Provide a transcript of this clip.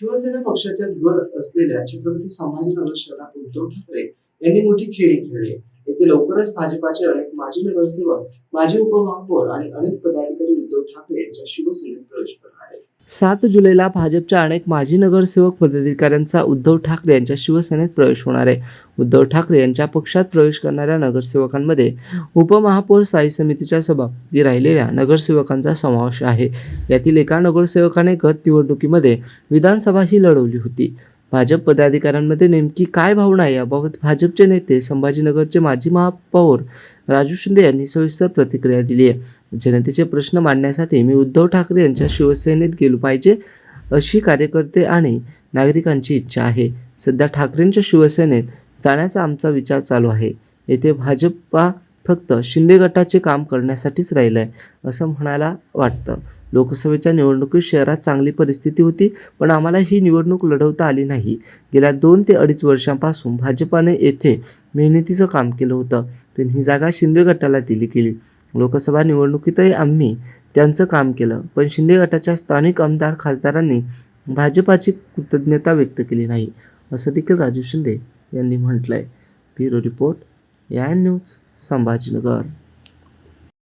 शिवसेना पक्षाच्या गड असलेल्या छत्रपती संभाजीनगर शहरात उद्धव ठाकरे यांनी मोठी खेळी खेळली. येथे लवकरच भाजपाचे अनेक माजी नगरसेवक माजी उपमहापौर आणि अनेक पदाधिकारी उद्धव ठाकरे यांच्या शिवसेनेत सात जुलैला भाजपच्या अनेक माजी नगरसेवक पदाधिकाऱ्यांचा उद्धव ठाकरे यांच्या शिवसेनेत प्रवेश होणार आहे. उद्धव ठाकरे यांच्या पक्षात प्रवेश करणाऱ्या नगरसेवकांमध्ये उपमहापौर स्थायी समितीच्या सभापती राहिलेल्या नगरसेवकांचा समावेश आहे. यातील एका नगरसेवकाने गत निवडणुकीमध्ये विधानसभा ही लढवली होती. भाजप पदाधिकाऱ्यांमध्ये नेमकी काय भावना आहे? याबाबत भाजपचे नेते संभाजीनगरचे माजी महापौर राजू शिंदे यांनी सविस्तर प्रतिक्रिया दिली आहे. जनतेचे प्रश्न मांडण्यासाठी मी उद्धव ठाकरे यांच्या शिवसेनेत गेलो पाहिजे अशी कार्यकर्ते आणि नागरिकांची इच्छा आहे. सध्या ठाकरेंच्या शिवसेनेत जाण्याचा आमचा विचार चालू आहे. येथे भाजपा फक्त शिंदे गटाचे काम करण्यासाठीच राहिलं आहे असं म्हणायला वाटतं. लोकसभेच्या निवडणुकीत शहरात चांगली परिस्थिती होती पण आम्हाला ही निवडणूक लढवता आली नाही. गेल्या दोन ते अडीच वर्षांपासून भाजपाने येथे मेहनतीचं काम केलं होतं पण ही जागा शिंदे गटाला दिली गेली. लोकसभा निवडणुकीतही आम्ही त्यांचं काम केलं पण शिंदे गटाच्या स्थानिक आमदार खासदारांनी भाजपाची कृतज्ञता व्यक्त केली नाही असं देखील राजू शिंदे यांनी म्हटलं आहे ब्युरो रिपोर्ट या न्यूज संभाजीनगर.